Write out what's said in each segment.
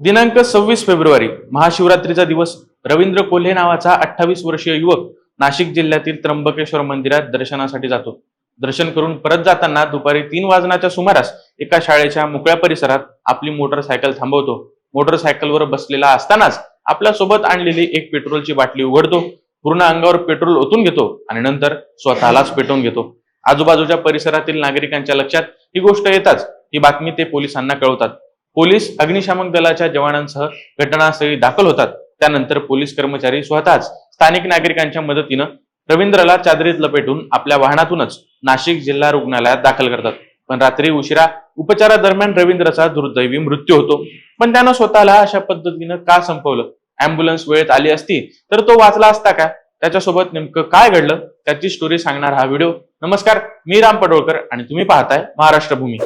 दिनांक सव्वीस फेब्रुवारी महाशिवरात्रीचा दिवस. रवींद्र कोल्हे नावाचा अठ्ठावीस वर्षीय युवक नाशिक जिल्ह्यातील त्र्यंबकेश्वर मंदिरात दर्शनासाठी जातो. दर्शन करून परत जाताना दुपारी तीन वाजण्याच्या सुमारास एका शाळेच्या मोकळ्या परिसरात आपली मोटरसायकल थांबवतो. मोटरसायकलवर बसलेला असतानाच आपल्यासोबत आणलेली एक पेट्रोलची बाटली उघडतो. पूर्ण अंगावर पेट्रोल ओतून घेतो आणि नंतर स्वतःलाच पेटवून घेतो. आजूबाजूच्या परिसरातील नागरिकांच्या लक्षात ही गोष्ट येताच ही बातमी ते पोलिसांना कळवतात. पोलीस अग्निशामक दलाच्या जवानांसह घटनास्थळी दाखल होतात. त्यानंतर पोलीस कर्मचारी स्वतःच स्थानिक नागरिकांच्या मदतीनं रवींद्रला चादरीत लपेटून आपल्या वाहनातूनच नाशिक जिल्हा रुग्णालयात दाखल करतात. पण रात्री उशिरा उपचारादरम्यान रवींद्रचा दुर्दैवी मृत्यू होतो. पण त्यानं स्वतःला अशा पद्धतीनं का संपवलं? अँब्युलन्स वेळेत आली असती तर तो वाचला असता का? त्याच्यासोबत नेमकं काय घडलं? त्याची स्टोरी सांगणार हा व्हिडिओ. नमस्कार मी राम पडोळकर आणि तुम्ही पाहताय महाराष्ट्र भूमी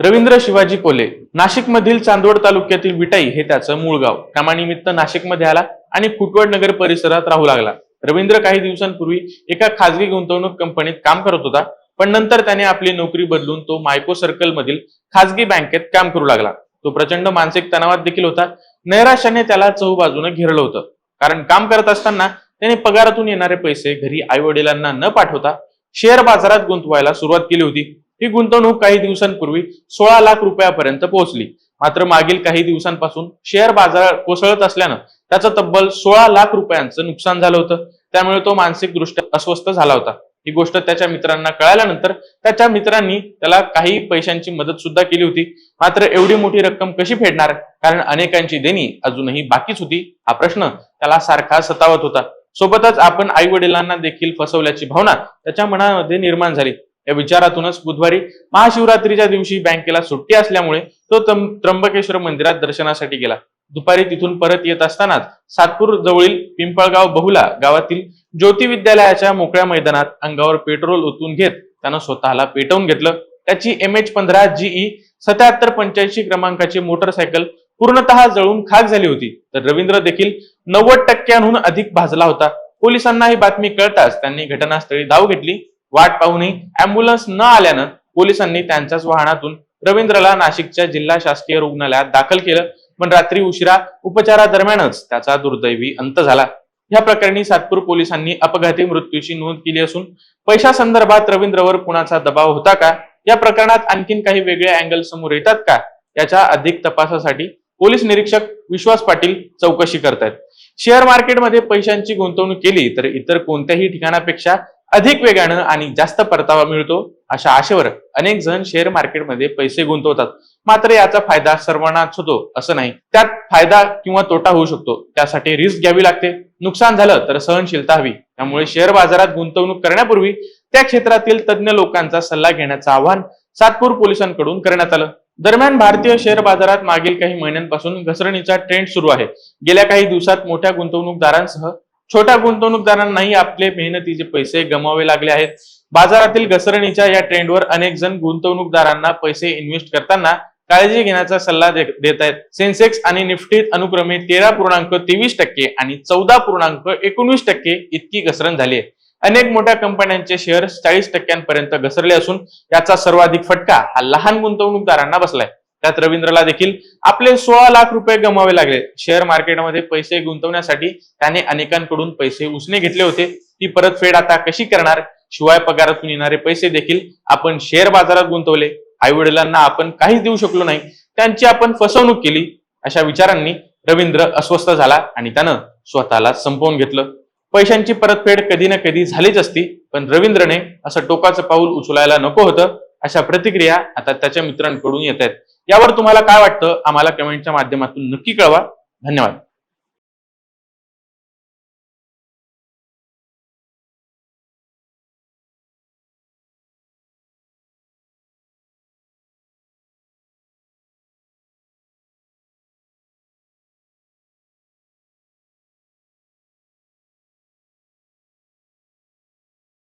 रवींद्र शिवाजी कोले नाशिक मधील चांदवड तालुक्यातील विटाई हे त्याचं मूळ गाव. कामानिमित्त नाशिकमध्ये आला आणि फुटवड नगर परिसरात राहू लागला. रवींद्र काही दिवसांपूर्वी एका खाजगी गुंतवणूक कंपनीत काम करत होता पण नंतर त्याने आपली नोकरी बदलून तो मायको सर्कल मधील खाजगी बँकेत काम करू लागला. तो प्रचंड मानसिक तणावात देखील होता. नैराश्याने त्याला चहूबाजूने घेरलं होतं. कारण काम करत असताना त्याने पगारातून येणारे पैसे घरी आई वडिलांना न पाठवता शेअर बाजारात गुंतवायला सुरुवात केली होती. ही गुंतवणूक काही दिवसांपूर्वी सोळा लाख रुपयापर्यंत पोहोचली. मात्र मागील काही दिवसांपासून शेअर बाजार कोसळत असल्यानं त्याचं तब्बल सोळा लाख रुपयांचं नुकसान झालं होतं. त्यामुळे तो मानसिकदृष्ट्या अस्वस्थ झाला होता. ही गोष्ट त्याच्या मित्रांना कळाल्यानंतर त्याच्या मित्रांनी त्याला काही पैशांची मदत सुद्धा केली होती. मात्र एवढी मोठी रक्कम कशी फेडणार? कारण अनेकांची देणी अजूनही बाकीच होती. हा प्रश्न त्याला सारखा सतावत होता. सोबतच आपण आई वडिलांना देखील फसवल्याची भावना त्याच्या मनामध्ये निर्माण झाली. या विचारातूनच बुधवारी महाशिवरात्रीच्या दिवशी बँकेला सुट्टी असल्यामुळे तो त्र्यंबकेश्वर मंदिरात दर्शनासाठी गेला. दुपारी तिथून परत येत असतानाच सातपूर जवळील पिंपळगाव बहुला गावातील ज्योती विद्यालयाच्या मोकळ्या मैदानात अंगावर पेट्रोल ओतून घेत त्यानं स्वतःला पेटवून घेतलं. त्याची एम एच पंधरा जीई सत्याहत्तर पंच्याऐंशी क्रमांकाची मोटरसायकल पूर्णतः जळून खाक झाली होती. तर रवींद्र देखील नव्वद टक्क्यांहून अधिक भाजला होता. पोलिसांना ही बातमी कळताच त्यांनी घटनास्थळी धाव घेतली. वाट पाहूनही अँब्युलन्स न आल्यानं पोलिसांनी त्यांच्याच वाहनातून रवींद्रला नाशिकच्या जिल्हा शासकीय रुग्णालयात दाखल केलं. पण रात्री उशिरा उपचारादरम्यानच त्याचा दुर्दैवी अंत झाला. या प्रकरणी सातपूर पोलिसांनी अपघाती मृत्यूची नोंद केली असून पैशासंदर्भात रवींद्रवर कुणाचा दबाव होता का? या प्रकरणात आणखीन काही वेगळे अँगल समोर येतात का? याच्या अधिक तपासासाठी पोलीस निरीक्षक विश्वास पाटील चौकशी करतायत. शेअर मार्केटमध्ये पैशांची गुंतवणूक केली तर इतर कोणत्याही ठिकाणापेक्षा अधिक वेगानं आणि जास्त परतावा मिळतो अशा आशेवर अनेक जण शेअर मार्केटमध्ये पैसे गुंतवतात. मात्र याचा फायदा सर्वांनाच होतो असं नाही. त्यात फायदा किंवा तोटा होऊ शकतो. त्यासाठी रिस्क घ्यावी लागते. नुकसान झालं तर सहनशीलता हवी. त्यामुळे शेअर बाजारात गुंतवणूक करण्यापूर्वी त्या क्षेत्रातील तज्ज्ञ लोकांचा सल्ला घेण्याचं आवाहन सातपूर पोलिसांकडून करण्यात आलं. दरम्यान भारतीय शेअर बाजारात मागील काही महिन्यांपासून घसरणीचा ट्रेंड सुरू आहे. गेल्या काही दिवसात मोठ्या गुंतवणूकदारांसह छोट्या गुंतवणूकदारांनाही आपले मेहनतीचे पैसे गमावे लागले आहेत. बाजारातील घसरणीच्या या ट्रेंडवर अनेक जण गुंतवणूकदारांना पैसे इन्व्हेस्ट करताना काळजी घेण्याचा सल्ला देत आहेत सेन्सेक्स आणि निफ्टीत अनुक्रमे तेरा पूर्णांक तेवीस टक्के आणि चौदा पूर्णांक एकोणवीस टक्के इतकी घसरण झाली आहे. अनेक मोठ्या कंपन्यांचे शेअर्स चाळीस टक्क्यांपर्यंत घसरले असून याचा सर्वाधिक फटका हा लहान गुंतवणूकदारांना बसलाय. त्यात रवींद्रला देखील आपले सोळा लाख रुपये गमावे लागले. शेअर मार्केटमध्ये पैसे गुंतवण्यासाठी त्याने अनेकांकडून पैसे उसने घेतले होते. ती परतफेड आता कशी करणार? शिवाय पगारातून येणारे पैसे देखील आपण शेअर बाजारात गुंतवले. आई वडिलांना आपण काहीच देऊ शकलो नाही. त्यांची आपण फसवणूक केली. अशा विचारांनी रवींद्र अस्वस्थ झाला आणि त्यानं स्वतःला संपवून घेतलं. पैशांची परतफेड कधी ना कधी झालीच असती पण रवींद्रने असं टोकाचं पाऊल उचलायला नको होतं. अशा प्रतिक्रिया आता त्याच्या मित्रांकडून येत आहेत. यावर तुम्हाला काय वाटतं? आम्हाला कमेंटच्या माध्यमातून नक्की कळवा. धन्यवाद.